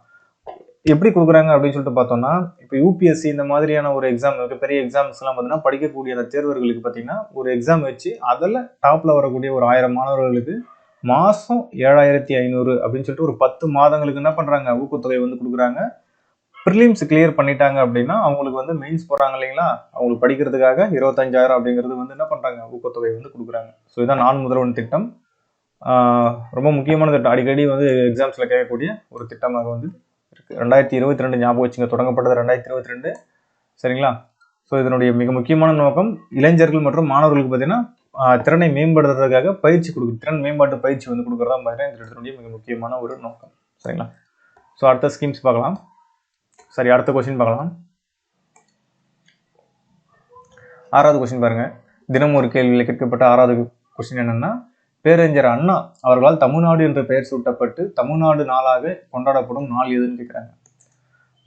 எப்படி கொடுக்குறாங்க அப்படின்னு சொல்லிட்டு பார்த்தோம்னா இப்போ யூபிஎஸ்சி இந்த மாதிரியான ஒரு எக்ஸாம் பெரிய எக்ஸாம்ஸ் எல்லாம் பார்த்தீங்கன்னா படிக்கக்கூடிய அந்த தேர்வர்களுக்கு பார்த்தீங்கன்னா ஒரு எக்ஸாம் வச்சு அதில் டாப்பில் வரக்கூடிய ஒரு ஆயிரம் மாணவர்களுக்கு மாதம் ஏழாயிரத்தி ஐநூறு அப்படின்னு சொல்லிட்டு ஒரு பத்து மாதங்களுக்கு என்ன பண்ணுறாங்க ஊக்கத்தொகை வந்து கொடுக்குறாங்க. ப்ரிலிம்ஸ் கிளியர் பண்ணிட்டாங்க அப்படின்னா அவங்களுக்கு வந்து மெயின்ஸ் போகிறாங்க இல்லைங்களா? அவங்களுக்கு படிக்கிறதுக்காக இருபத்தஞ்சாயிரம் அப்படிங்கிறது வந்து என்ன பண்ணுறாங்க ஊக்கத்தொகை வந்து கொடுக்குறாங்க. ஸோ இதான் நான் முதல்வன் திட்டம். ரொம்ப முக்கியமான திட்டம் அடிக்கடி வந்து எக்ஸாம்ஸில் கேட்கக்கூடிய ஒரு திட்டமாக வந்து இருக்குது ரெண்டாயிரத்தி இருபத்தி ரெண்டு ஞாபகம் வச்சுங்க தொடங்கப்பட்டது ரெண்டாயிரத்தி இருபத்தி ரெண்டு. சரிங்களா? ஸோ இதனுடைய மிக முக்கியமான நோக்கம் இளைஞர்கள் மற்றும் மாணவர்களுக்கு பார்த்தீங்கன்னா திறனை மேம்படுத்துறதுக்காக பயிற்சி கொடுக்கு திறன் மேம்பாட்டு பயிற்சி வந்து கொடுக்குறதா பார்த்தீங்கன்னா இந்த திட்டத்தினுடைய மிக முக்கியமான ஒரு நோக்கம். சரிங்களா? ஸோ அடுத்த ஸ்கீம்ஸ் பார்க்கலாம். சரி அடுத்த கொஸ்டின் பார்க்கலாம். ஆறாவது கொஸ்டின் பாருங்கள் தினம் ஒரு கேள்வியில் கேட்கப்பட்ட ஆறாவது கொஸ்டின் என்னென்னா பேரறிஞர் அண்ணா அவர்களால் தமிழ்நாடு என்ற பெயர் சூட்டப்பட்டு தமிழ்நாடு நாளாக கொண்டாடப்படும் நாள் எதுன்னு கேட்குறாங்க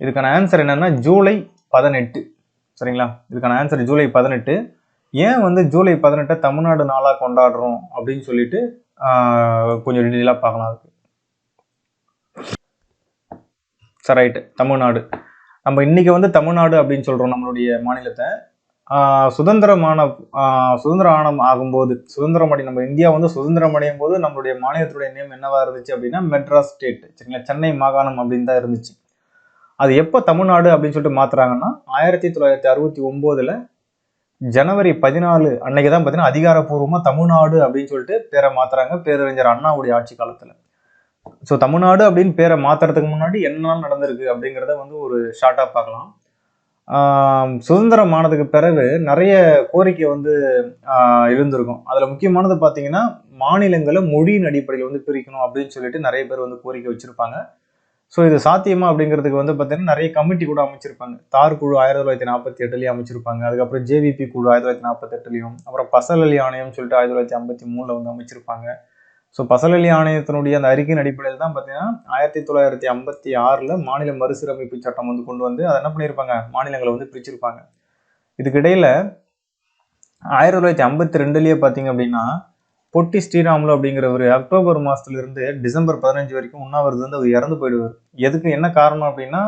இதுக்கான ஆன்சர் என்னன்னா ஜூலை பதினெட்டு. சரிங்களா? இதுக்கான ஆன்சர் ஜூலை பதினெட்டு. ஏன் வந்து ஜூலை பதினெட்டை தமிழ்நாடு நாளாக கொண்டாடுறோம் அப்படின்னு சொல்லிட்டு கொஞ்சம் டீட்டெயிலாக பார்க்கலாம் அதுக்கு. சரி ரைட்டு தமிழ்நாடு. நம்ம இன்றைக்கி வந்து தமிழ்நாடு அப்படின்னு சொல்கிறோம் நம்மளுடைய மாநிலத்தை. சுதந்திரமான சுதந்திரம் ஆனம் ஆகும்போது சுதந்திரம் அடை நம்ம இந்தியா வந்து சுதந்திரம் அடையும் போது நம்மளுடைய மாநிலத்துடைய நேம் என்னவா இருந்துச்சு அப்படின்னா மெட்ராஸ் ஸ்டேட் சரிங்களா? சென்னை மாகாணம் அப்படின்னு தான் இருந்துச்சு. அது எப்போ தமிழ்நாடு அப்படின்னு சொல்லிட்டு மாத்துறாங்கன்னா ஆயிரத்தி தொள்ளாயிரத்தி அறுபத்தி ஒம்போதுல ஜனவரி பதினாலு அன்னைக்கு தான் பார்த்தீங்கன்னா அதிகாரப்பூர்வமாக தமிழ்நாடு அப்படின்னு சொல்லிட்டு பேரை மாத்துறாங்க. பேரறிஞர் அண்ணாவுடைய ஆட்சி காலத்தில். ஸோ தமிழ்நாடு அப்படின்னு பேரை மாத்துறதுக்கு முன்னாடி என்னெல்லாம் நடந்திருக்கு அப்படிங்கிறத வந்து ஒரு ஷார்ட்டாக பார்க்கலாம். சுதந்திரம் ஆனதுக்கு பிறகு நிறைய கோரிக்கை வந்து எழுந்திருக்கும். இருந்திருக்கும் அதில் முக்கியமானது பார்த்தீங்கன்னா மாநிலங்களை மொழியின் அடிப்படையில் வந்து பிரிக்கணும் அப்படின்னு சொல்லிட்டு நிறைய பேர் வந்து கோரிக்கை வச்சுருப்பாங்க. ஸோ இது சாத்தியமா அப்படிங்கிறதுக்கு வந்து பார்த்தீங்கன்னா நிறைய கமிட்டி கூட அமைச்சிருப்பாங்க. தார் குழு ஆயிரத்தி தொள்ளாயிரத்தி நாற்பத்தி எட்டுலேயும் அமைச்சிருப்பாங்க. அதுக்கப்புறம் ஜேவிபி குழு ஆயிரத்தி தொள்ளாயிரத்தி நாற்பத்தெட்டுலையும் அப்புறம் பசலி ஆணையம் சொல்லிட்டு ஆயிரத்தி தொள்ளாயிரத்தி ஐம்பத்தி மூணில் வந்து அமைச்சிருப்பாங்க. ஸோ பசலலி ஆணையத்தினுடைய அந்த அறிக்கையின் அடிப்படையில் தான் பார்த்தீங்கன்னா ஆயிரத்தி தொள்ளாயிரத்தி ஐம்பத்தி ஆறில் மாநில மறுசீரமைப்பு சட்டம் வந்து கொண்டு வந்து அதை என்ன பண்ணியிருப்பாங்க? மாநிலங்களை வந்து பிரிச்சிருப்பாங்க. இதுக்கிடையில் ஆயிரத்தி தொள்ளாயிரத்தி ஐம்பத்தி ரெண்டுலேயே பார்த்தீங்க அப்படின்னா பொட்டி ஸ்ரீராமுலு அப்படிங்கிறவர் அக்டோபர் மாதத்துலேருந்து டிசம்பர் பதினஞ்சு வரைக்கும் உண்ணாவிரதம் வந்து அவர் இறந்து போயிடுவார். எதுக்கு என்ன காரணம் அப்படின்னா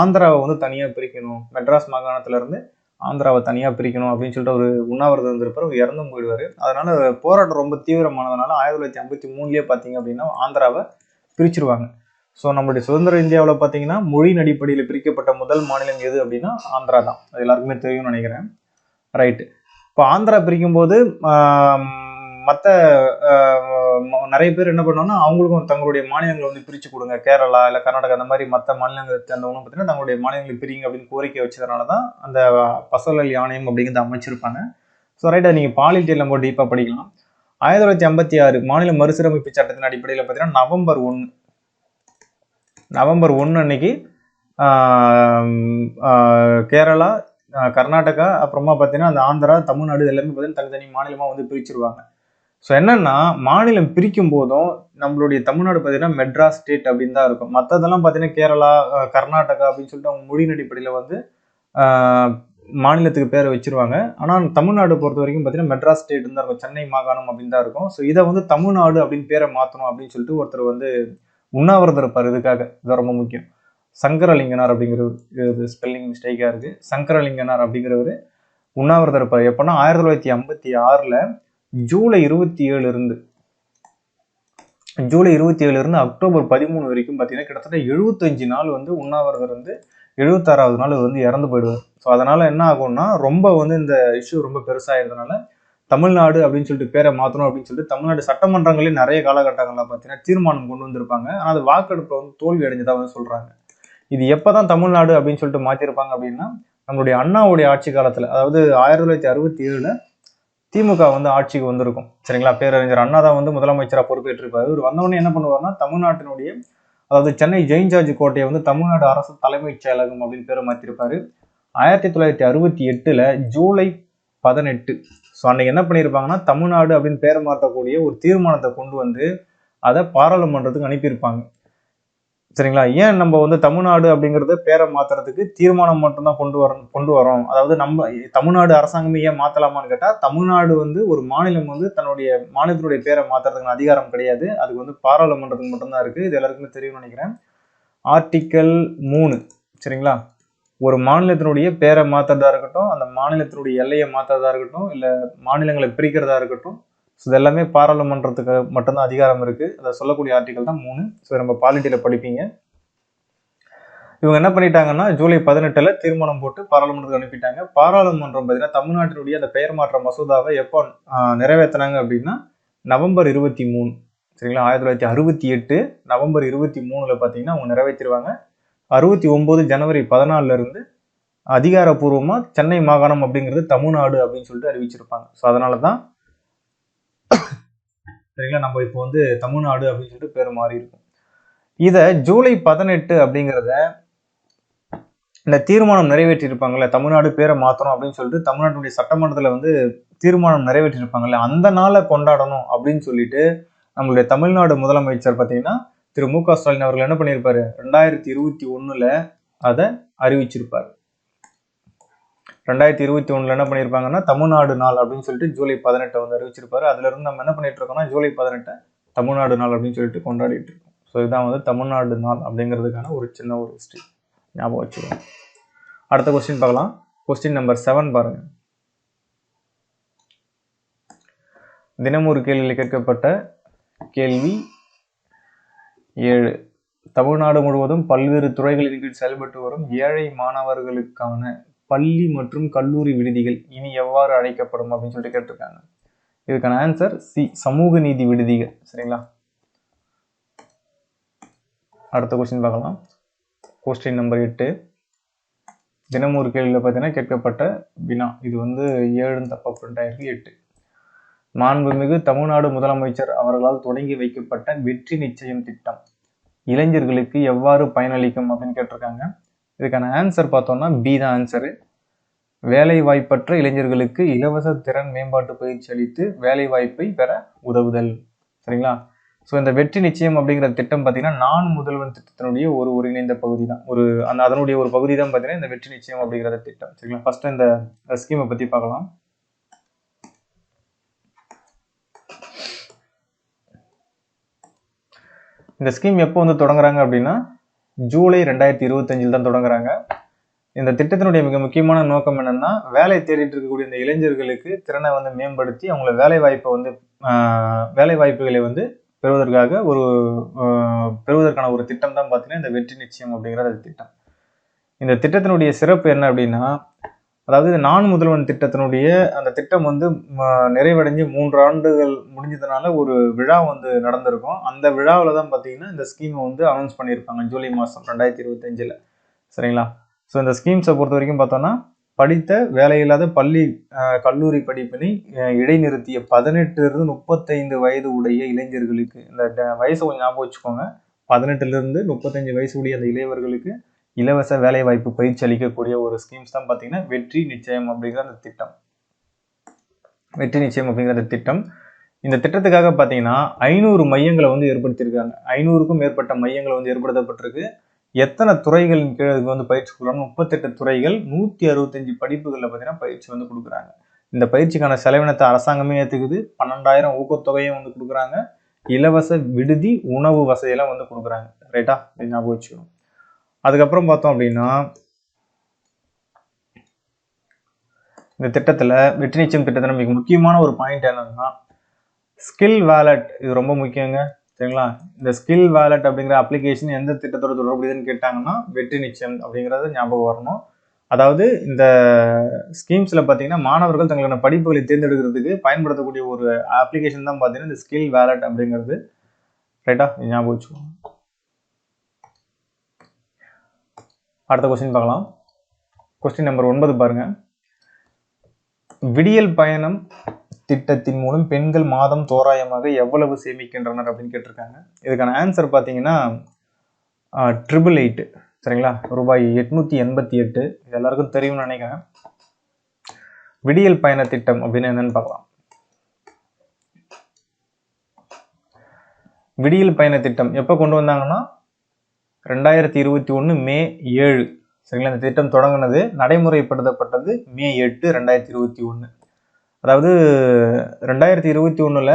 ஆந்திராவை வந்து தனியாக பிரிக்கணும். மெட்ராஸ் மாகாணத்துலேருந்து ஆந்திராவை தனியாக பிரிக்கணும் அப்படின்னு சொல்லிட்டு ஒரு உண்ணாவிரதம் இருந்திருப்பார். அவர் இறந்தும் போயிடுவார். அதனால் போராட்டம் ரொம்ப தீவிரமானதுனால ஆயிரத்தி தொள்ளாயிரத்தி ஐம்பத்தி மூணுலேயே பார்த்தீங்க அப்படின்னா ஆந்திராவை பிரிச்சிருவாங்க. ஸோ நம்மளுடைய சுதந்திர இந்தியாவில் பார்த்தீங்கன்னா மொழியின் அடிப்படையில் பிரிக்கப்பட்ட முதல் மாநிலம் எது அப்படின்னா ஆந்திரா தான். அது எல்லாருக்குமே தெரியும்னு நினைக்கிறேன். ரைட்டு இப்போ ஆந்திரா பிரிக்கும்போது மற்ற நிறைய பேர் என்ன பண்ணோம்னா அவங்களுக்கும் தங்களுடைய மாநிலங்களை வந்து பிரித்து கொடுங்க. கேரளா இல்லை கர்நாடகா அந்த மாதிரி மற்ற மாநிலங்களுக்கு அந்த ஒன்று பார்த்தீங்கன்னா தங்களுடைய மாநிலங்களை பிரிங்க அப்படின்னு கோரிக்கை வச்சதுனால தான் அந்த பசலல் ஆணையம் அப்படிங்கிறத அமைச்சிருப்பாங்க. ஸோ ரைட்டாக நீங்கள் பாலிட்டியில் நம்ம டீப்பாக படிக்கலாம். ஆயிரத்தி தொள்ளாயிரத்தி ஐம்பத்தி ஆறு மாநில மறுசீரமைப்பு சட்டத்தின் அடிப்படையில் பார்த்தீங்கன்னா நவம்பர் ஒன்று நவம்பர் ஒன்று அன்னைக்கு கேரளா கர்நாடகா அப்புறமா பார்த்தீங்கன்னா அந்த ஆந்திரா தமிழ்நாடு எல்லாமே பார்த்தீங்கன்னா தனித்தனி மாநிலமாக வந்து பிரிச்சிருவாங்க. ஸோ என்னன்னா மாநிலம் பிரிக்கும் போதும் நம்மளுடைய தமிழ்நாடு பார்த்தீங்கன்னா மெட்ராஸ் ஸ்டேட் அப்படின்னு தான் இருக்கும். மற்றதெல்லாம் பார்த்தீங்கன்னா கேரளா கர்நாடகா அப்படின்னு சொல்லிட்டு அவங்க மொழியின் அடிப்படையில் வந்து மாநிலத்துக்கு பேரை வச்சிருவாங்க. ஆனால் தமிழ்நாடு பொறுத்த வரைக்கும் பார்த்தீங்கன்னா மெட்ராஸ் ஸ்டேட் தான் இருக்கும். சென்னை மாகாணம் அப்படின்னு தான் இருக்கும். ஸோ இதை வந்து தமிழ்நாடு அப்படின்னு பேரை மாற்றணும் அப்படின்னு சொல்லிட்டு ஒருத்தர் வந்து உண்ணாவிரதம் இருப்பார். இதுக்காக இது ரொம்ப முக்கியம். சங்கரலிங்கனார் அப்படிங்கிறது இது ஸ்பெல்லிங் மிஸ்டேக்காக இருக்குது சங்கரலிங்கனார் அப்படிங்கிறவர் உண்ணாவிரதம் இருப்பார். எப்போன்னா ஆயிரத்தி தொள்ளாயிரத்தி ஐம்பத்தி ஆறில் ஜூலை இருபத்தி ஏழுல இருந்து ஜூலை இருபத்தி ஏழுலேருந்து அக்டோபர் பதிமூணு வரைக்கும் பார்த்தீங்கன்னா கிட்டத்தட்ட எழுபத்தஞ்சு நாள் வந்து உண்ணாவிரதம் இருந்து எழுபத்தாறாவது நாள் வந்து இறந்து போயிடுவார். ஸோ அதனால் என்ன ஆகும்னா ரொம்ப வந்து இந்த இஷ்யூ ரொம்ப பெருசாகிறதுனால தமிழ்நாடு அப்படின்னு சொல்லிட்டு பேரை மாற்றணும் அப்படின்னு சொல்லிட்டு தமிழ்நாடு சட்டமன்றங்களே நிறைய காலகட்டங்களில் பார்த்தீங்கன்னா தீர்மானம் கொண்டு வந்திருப்பாங்க. ஆனால் அது வாக்கெடுப்பில் வந்து தோல்வி அடைஞ்சதாக வந்து சொல்கிறாங்க இது எப்போ தான் தமிழ்நாடு அப்படின்னு சொல்லிட்டு மாற்றிருப்பாங்க அப்படின்னா நம்மளுடைய அண்ணாவுடைய ஆட்சி காலத்தில் அதாவது ஆயிரத்தி தொள்ளாயிரத்தி அறுபத்தி ஏழில் திமுக வந்து ஆட்சிக்கு வந்திருக்கும். சரிங்களா? பேரறிஞர் அண்ணா தான் வந்து முதலமைச்சராக பொறுப்பேற்றிருப்பார். இவர் வந்தவொடனே என்ன பண்ணுவார்னா தமிழ்நாட்டினுடைய அதாவது சென்னை ஜெயின் ஜார்ஜ் கோட்டையை வந்து தமிழ்நாடு அரசு தலைமைச் செயலகம் அப்படின்னு பேரை மாற்றிருப்பார் ஆயிரத்தி தொள்ளாயிரத்தி அறுபத்தி எட்டில் ஜூலை பதினெட்டு. ஸோ அன்னைக்கு என்ன பண்ணியிருப்பாங்கன்னா தமிழ்நாடு அப்படின்னு பேரை மாற்றக்கூடிய ஒரு தீர்மானத்தை கொண்டு வந்து அதை பாராளுமன்றத்துக்கு அனுப்பியிருப்பாங்க. சரிங்களா? ஏன் நம்ம வந்து தமிழ்நாடு அப்படிங்கிறத பேரை மாத்துறதுக்கு தீர்மானம் மட்டும்தான் கொண்டு வர கொண்டு வரோம் அதாவது நம்ம தமிழ்நாடு அரசாங்கமே ஏன் மாத்தலாமான்னு கேட்டா தமிழ்நாடு வந்து ஒரு மாநிலம் வந்து தன்னுடைய மாநிலத்தினுடைய பேரை மாத்துறதுக்கு அதிகாரம் கிடையாது. அதுக்கு வந்து பாராளுமன்றத்துக்கு மட்டும்தான் இருக்கு. இது எல்லாருக்குமே தெரியும்னு நினைக்கிறேன். ஆர்டிக்கல் மூணு சரிங்களா? ஒரு மாநிலத்தினுடைய பேரை மாத்துறதா இருக்கட்டும் அந்த மாநிலத்தினுடைய எல்லையை மாத்துறதா இருக்கட்டும் இல்ல மாநிலங்களை பிரிக்கிறதா இருக்கட்டும் ஸோ இது எல்லாமே பாராளுமன்றத்துக்கு மட்டும்தான் அதிகாரம் இருக்குது அதை சொல்லக்கூடிய ஆர்டிகல் தான் மூணு. ஸோ நம்ம பாலிட்டியில் படிப்பீங்க. இவங்க என்ன பண்ணிட்டாங்கன்னா ஜூலை பதினெட்டில் தீர்மானம் போட்டு பாராளுமன்றத்துக்கு அனுப்பிட்டாங்க. பாராளுமன்றம் பார்த்தீங்கன்னா தமிழ்நாட்டினுடைய அந்த பெயர் மாற்ற மசோதாவை எப்போ நிறைவேற்றினாங்க அப்படின்னா நவம்பர் இருபத்தி மூணு. சரிங்களா? ஆயிரத்தி தொள்ளாயிரத்தி அறுபத்தி எட்டு நவம்பர் இருபத்தி மூணில் பார்த்தீங்கன்னா அவங்க நிறைவேற்றிருவாங்க. அறுபத்தி ஒம்பது ஜனவரி பதினாலிருந்து அதிகாரப்பூர்வமாக சென்னை மாகாணம் அப்படிங்கிறது தமிழ்நாடு அப்படின்னு சொல்லிட்டு அறிவிச்சிருப்பாங்க. ஸோ அதனால தான் சரிங்களா? நம்ம இப்போ வந்து தமிழ்நாடு அப்படின்னு சொல்லிட்டு பேர் மாறி இருக்கும். இதை ஜூலை பதினெட்டு அப்படிங்கிறத இந்த தீர்மானம் நிறைவேற்றியிருப்பாங்கல்ல தமிழ்நாடு பேரை மாற்றணும் அப்படின்னு சொல்லிட்டு தமிழ்நாட்டுடைய சட்டமன்றத்தில் வந்து தீர்மானம் நிறைவேற்றியிருப்பாங்கல்ல அந்த நாளை கொண்டாடணும் அப்படின்னு சொல்லிட்டு நம்மளுடைய தமிழ்நாடு முதலமைச்சர் பார்த்தீங்கன்னா திரு மு க ஸ்டாலின் அவர்கள் என்ன பண்ணியிருப்பாரு? ரெண்டாயிரத்தி இருபத்தி ஒன்றில் அதை அறிவிச்சிருப்பார். ரெண்டாயிரத்தி இருபத்தி ஒன்றில் என்ன பண்ணியிருப்பாங்கன்னா தமிழ்நாடு நாள் அப்படின்னு சொல்லிட்டு ஜூலை பதினெட்டை வந்து அறிவிச்சிருப்பாரு. அதுல இருந்து நம்ம என்ன பண்ணிட்டு இருக்கோம்னா ஜூலை பதினெட்டை தமிழ்நாடு நாள் அப்படின்னு சொல்லிட்டு கொண்டாடிட்டு இருக்கோம். ஸோ இதுதான் வந்து தமிழ்நாடு நாள் அப்படிங்கிறதுக்கான ஒரு சின்ன ஒரு ஹிஸ்ட்ரி ஞாபகம் வச்சுக்கோங்க. அடுத்த கொஸ்டின் பார்க்கலாம். கொஸ்டின் நம்பர் செவன் பாருங்க. தினம் ஒரு கேள்வியில் கேட்கப்பட்ட கேள்வி ஏழு. தமிழ்நாடு முழுவதும் பல்வேறு துறைகளின் கீழ் செயல்பட்டு வரும் ஏழை மாணவர்களுக்கான பள்ளி மற்றும் கல்லூரி விடுதிகள் இனி எவ்வாறு அழைக்கப்படும் அப்படின்னு சொல்லிட்டு கேட்டிருக்காங்க. இதுக்கான ஆன்சர் சி சமூக நீதி விடுதிகள். சரிங்களா? அடுத்த கொஸ்டின் பார்க்கலாம். கொஸ்டின் நம்பர் எட்டு. தினமும் ஒரு கேள்வியில் பார்த்தீங்கன்னா கேட்கப்பட்ட வினா. இது வந்து ஏழுன்னு தப்பா பிரிண்ட் ஆயிருக்கு எட்டு. மாண்புமிகு தமிழ்நாடு முதலமைச்சர் அவர்களால் தொடங்கி வைக்கப்பட்ட வெற்றி நிச்சயம் திட்டம். இளைஞர்களுக்கு எவ்வாறு பயனளிக்கும் அப்படின்னு கேட்டிருக்காங்க. இதுக்கான ஆன்சர் பார்த்தோம்னா பி தான் ஆன்சரு வேலை வாய்ப்பற்ற இளைஞர்களுக்கு இலவச திறன் மேம்பாட்டு பயிற்சி அளித்து வேலை வாய்ப்பை பெற உதவுதல். சரிங்களா? ஸோ இந்த வெற்றி நிச்சயம் அப்படிங்கிற திட்டம் பார்த்தீங்கன்னா நான் முதல்வன் திட்டத்தினுடைய ஒரு ஒருங்கிணைந்த பகுதி தான். ஒரு அந்த அதனுடைய ஒரு பகுதி தான் பார்த்தீங்கன்னா இந்த வெற்றி நிச்சயம் அப்படிங்கிற திட்டம். சரிங்களா? ஃபர்ஸ்ட் இந்த ஸ்கீமை பற்றி பார்க்கலாம். இந்த ஸ்கீம் எப்போ வந்து தொடங்குறாங்க அப்படின்னா ஜூலை ரெண்டாயிரத்தி இருபத்தஞ்சில் தான் தொடங்குறாங்க. இந்த திட்டத்தினுடைய மிக முக்கியமான நோக்கம் என்னன்னா வேலை தேடிட்டு இருக்கக்கூடிய இந்த இளைஞர்களுக்கு திறனை வந்து மேம்படுத்தி அவங்கள வேலை வாய்ப்பை வந்து வேலை வாய்ப்புகளை வந்து பெறுவதற்காக ஒரு பெறுவதற்கான ஒரு திட்டம் தான் பார்த்தீங்கன்னா இந்த வெற்றி நிச்சயம் அப்படிங்கிற திட்டம். இந்த திட்டத்தினுடைய சிறப்பு என்ன அப்படின்னா அதாவது இந்த நான் முதல்வன் திட்டத்தினுடைய அந்த திட்டம் வந்து நிறைவடைஞ்சு மூன்று ஆண்டுகள் முடிஞ்சதுனால ஒரு விழா வந்து நடந்திருக்கும். அந்த விழாவில் தான் பார்த்தீங்கன்னா இந்த ஸ்கீமை வந்து அனௌன்ஸ் பண்ணியிருப்பாங்க ஜூலை மாதம் ரெண்டாயிரத்தி இருபத்தஞ்சில் சரிங்களா? ஸோ இந்த ஸ்கீம்ஸை பொறுத்த வரைக்கும் பார்த்தோன்னா படித்த வேலையில்லாத பள்ளி கல்லூரி படிப்பினை இடைநிறுத்திய பதினெட்டுலேருந்து முப்பத்தைந்து வயது உடைய இளைஞர்களுக்கு இந்த ட- வயசை கொஞ்சம் ஞாபகம் வச்சுக்கோங்க. பதினெட்டுலேருந்து முப்பத்தஞ்சு வயசு உடைய அந்த இளையவர்களுக்கு இலவச வேலைவாய்ப்பு பயிற்சி அளிக்கக்கூடிய ஒரு ஸ்கீம்ஸ் தான் பார்த்தீங்கன்னா வெற்றி நிச்சயம் அப்படிங்கிற அந்த திட்டம். வெற்றி நிச்சயம் அப்படிங்கிற அந்த திட்டம். இந்த திட்டத்துக்காக பார்த்தீங்கன்னா ஐநூறு மையங்களை வந்து ஏற்படுத்தியிருக்காங்க. ஐநூறுக்கும் மேற்பட்ட மையங்களை வந்து ஏற்படுத்தப்பட்டிருக்கு. எத்தனை துறைகளின் கீழே இதுக்கு வந்து பயிற்சி கொடுக்குறாங்க முப்பத்தெட்டு துறைகள் நூற்றி அறுபத்தஞ்சு படிப்புகளில் பார்த்தீங்கன்னா பயிற்சி வந்து கொடுக்குறாங்க. இந்த பயிற்சிக்கான செலவினத்தை அரசாங்கமே ஏற்றுக்குது பன்னெண்டாயிரம் ஊக்கத்தொகையும் வந்து கொடுக்குறாங்க. இலவச விடுதி உணவு வசதியெல்லாம் வந்து கொடுக்குறாங்க. ரைட்டா ஞாபகம் வச்சுக்கணும். அதுக்கப்புறம் பார்த்தோம் அப்படின்னா இந்த திட்டத்தில் வெற்றி நிச்சயம் திட்டத்தில் மிக முக்கியமான ஒரு பாயிண்ட் என்னன்னா ஸ்கில் வேலட் இது ரொம்ப முக்கியங்க. சரிங்களா? இந்த ஸ்கில் வேலட் அப்படிங்கிற அப்ளிகேஷன் எந்த திட்டத்தோட தொடர்புடையதுன்னு கேட்டாங்கன்னா வெற்றி நிச்சயம் அப்படிங்கிறது ஞாபகம் வரணும். அதாவது இந்த ஸ்கீம்ஸில் பார்த்தீங்கன்னா மாணவர்கள் தங்களுக்கான படிப்புகளை தேர்ந்தெடுக்கிறதுக்கு பயன்படுத்தக்கூடிய ஒரு அப்ளிகேஷன் தான் பார்த்தீங்கன்னா இந்த ஸ்கில் வேலட் அப்படிங்கிறது. ரைட்டா ஞாபகம் வச்சுக்கோங்க. அடுத்த கொஸ்டின் பார்க்கலாம். கொஸ்டின் நம்பர் ஒன்பது பாருங்கள் விடியல் பயணம் திட்டத்தின் மூலம் பெண்கள் மாதம் தோராயமாக எவ்வளவு சேமிக்கின்றனர் அப்படின்னு கேட்டிருக்காங்க. இதுக்கான ஆன்சர் பார்த்தீங்கன்னா ட்ரிபிள் எயிட் சரிங்களா? ரூபாய் எட்நூற்றி எண்பத்தி எட்டு. இது எல்லாருக்கும் தெரியும்னு நினைக்கிறேன். விடியல் பயண திட்டம் அப்படின்னு என்னன்னு பார்க்கலாம். விடியல் பயண திட்டம் எப்போ கொண்டு வந்தாங்கன்னா ரெண்டாயிரத்தி இருபத்தி ஒன்று மே ஏழு. சரிங்களா? இந்த திட்டம் தொடங்கினது நடைமுறைப்படுத்தப்பட்டது மே எட்டு ரெண்டாயிரத்தி இருபத்தி ஒன்று அதாவது ரெண்டாயிரத்தி இருபத்தி ஒன்றில்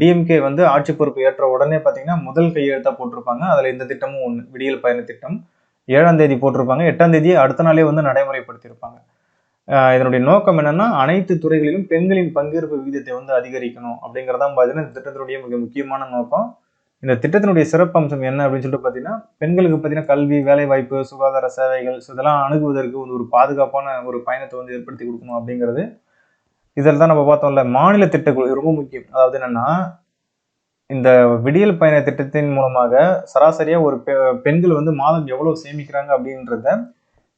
டிஎம்கே வந்து ஆட்சி பொறுப்பு ஏற்ற உடனே பார்த்தீங்கன்னா முதல் கையெழுத்தாக போட்டிருப்பாங்க. அதில் இந்த திட்டமும் ஒன்று விடியல் பயண திட்டம். ஏழாம் தேதி போட்டிருப்பாங்க. எட்டாம் தேதி அடுத்த நாளே வந்து நடைமுறைப்படுத்தியிருப்பாங்க. இதனுடைய நோக்கம் என்னன்னா அனைத்து துறைகளிலும் பெண்களின் பங்கேற்பு விகிதத்தை வந்து அதிகரிக்கணும். அப்படிங்கிறதான் பார்த்தீங்கன்னா இந்த திட்டத்தினுடைய மிக முக்கியமான நோக்கம். இந்த திட்டத்தினுடைய சிறப்பம்சம் என்ன அப்படின்னு சொல்லிட்டு பார்த்தீங்கன்னா பெண்களுக்கு பார்த்தீங்கன்னா கல்வி வேலைவாய்ப்பு சுகாதார சேவைகள் ஸோ இதெல்லாம் அணுகுவதற்கு வந்து ஒரு பாதுகாப்பான ஒரு பயணத்தை வந்து ஏற்படுத்தி கொடுக்கணும் அப்படிங்கிறது. இதில் தான் நம்ம பார்த்தோம்ல மாநில திட்டக்குழு ரொம்ப முக்கியம். அதாவது என்னென்னா இந்த விடியல் பயண திட்டத்தின் மூலமாக சராசரியாக ஒரு பெ- பெண்கள் வந்து மாதம் எவ்வளோ சேமிக்கிறாங்க அப்படின்றத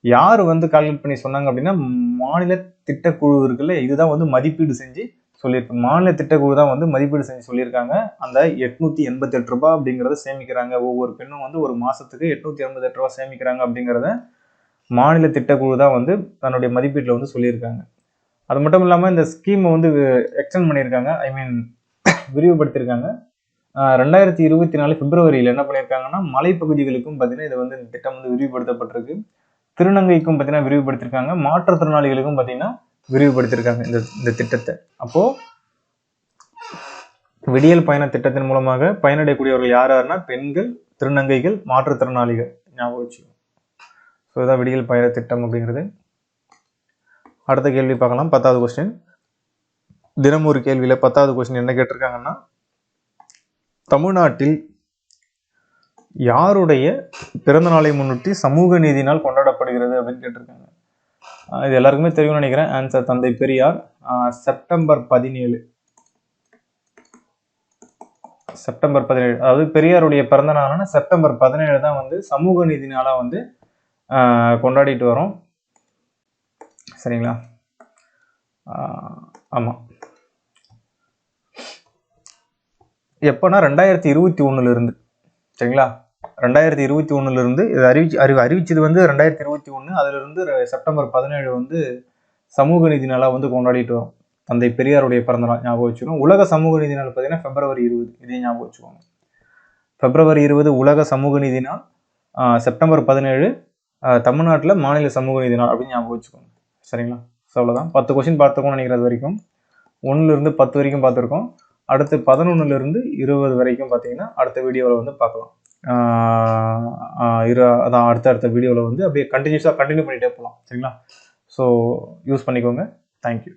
யார் வந்து கால்குலேட் பண்ணி சொன்னாங்க அப்படின்னா மாநில திட்டக்குழு இருக்குல்ல இதுதான் வந்து மதிப்பீடு செஞ்சு சொல்லியிருக்கு. மாநில திட்டக்குழு தான் வந்து மதிப்பீடு செஞ்சு சொல்லியிருக்காங்க. அந்த எட்நூத்தி எண்பத்தி எட்டு ரூபாய் அப்படிங்கிறத சேமிக்கிறாங்க. ஒவ்வொரு பெண்ணும் வந்து ஒரு மாசத்துக்கு எட்நூத்தி எண்பத்தி எட்டு ரூபாய் சேமிக்கிறாங்க அப்படிங்கிறத மாநில திட்டக்குழு தான் வந்து தன்னுடைய மதிப்பீட்டில் வந்து சொல்லியிருக்காங்க. அது மட்டும் இல்லாமல் இந்த ஸ்கீமை வந்து எக்ஸ்டெண்ட் பண்ணியிருக்காங்க. ஐ மீன் விரிவுபடுத்தியிருக்காங்க. ரெண்டாயிரத்தி இருபத்தி நாலு பிப்ரவரியில் என்ன பண்ணியிருக்காங்கன்னா மலைப்பகுதிகளுக்கும் பார்த்தீங்கன்னா இது வந்து இந்த திட்டம் வந்து விரிவுபடுத்தப்பட்டிருக்கு. திருநங்கைக்கும் பார்த்தீங்கன்னா விரிவுபடுத்தியிருக்காங்க. மாற்றுத்திறனாளிகளுக்கும் பார்த்தீங்கன்னா விரிவுபடுத்தியிருக்காங்க இந்த இந்த திட்டத்தை. அப்போது விடியல் பயண திட்டத்தின் மூலமாக பயனடையக்கூடியவர்கள் யார் யாருன்னா பெண்கள் திருநங்கைகள் மாற்றுத்திறனாளிகள் ஞாபகம் வச்சுக்கணும் ஸோ இதுதான் விடியல் பயண திட்டம் அப்படிங்கிறது. அடுத்த கேள்வி பார்க்கலாம். பத்தாவது கொஸ்டின் தினம் ஒரு கேள்வியில் பத்தாவது கொஸ்டின் என்ன கேட்டிருக்காங்கன்னா தமிழ்நாட்டில் யாருடைய பிறந்த நாளை முன்னிட்டு சமூக நீதினால் கொண்டாடப்படுகிறது அப்படின்னு கேட்டிருக்காங்க. இது எல்லாருக்குமே தெரியும்னு நினைக்கிறேன். ஆன்சர் தந்தை பெரியார். செப்டம்பர் பதினேழு. செப்டம்பர் பதினேழு. அதாவது பெரியாருடைய பிறந்த நாளான செப்டம்பர் பதினேழு தான் வந்து சமூக நீதி நாளாக வந்து கொண்டாடிட்டு வரோம். சரிங்களா? ஆமாம் எப்போனா ரெண்டாயிரத்தி இருபத்தி ஒன்றுலேருந்து சரிங்களா? ரெண்டாயிரத்தி இருபத்தி ஒன்றுலேருந்து இது அறிவிச்சு அறிவு அறிவிச்சது வந்து ரெண்டாயிரத்தி இருபத்தி ஒன்று அதிலிருந்து செப்டம்பர் பதினேழு வந்து சமூக நீதி நாளாக வந்து கொண்டாடிட்டு வரும் தந்தை பெரியாருடைய பிறந்த நாள் ஞாபகம் வச்சுக்கணும். உலக சமூக நீதி நாள் பார்த்தீங்கன்னா பிப்ரவரி இருபது. இதையும் ஞாபகம் வச்சுக்கோங்க. பிப்ரவரி இருபது உலக சமூக நீதி நாள். செப்டம்பர் பதினேழு தமிழ்நாட்டில் மாநில சமூக நீதி நாள் அப்படின்னு ஞாபகம் வச்சுக்கோங்க. சரிங்களா? ஸோ அவ்வளோதான் பத்து கொஸ்டின் பார்த்துக்கோன்னு நினைக்கிறது வரைக்கும். ஒன்றுலேருந்து பத்து வரைக்கும் பார்த்துருக்கோம். அடுத்து பதினொன்றுலேருந்து இருபது வரைக்கும் பார்த்தீங்கன்னா அடுத்த வீடியோவில் வந்து பார்க்கலாம். இரு அதான் அடுத்த அடுத்த வீடியோவில் வந்து அப்படியே கண்டினியூஸாக கண்டினியூ பண்ணிகிட்டே போகலாம் சரிங்களா? ஸோ யூஸ் பண்ணிக்கோங்க. தேங்க்யூ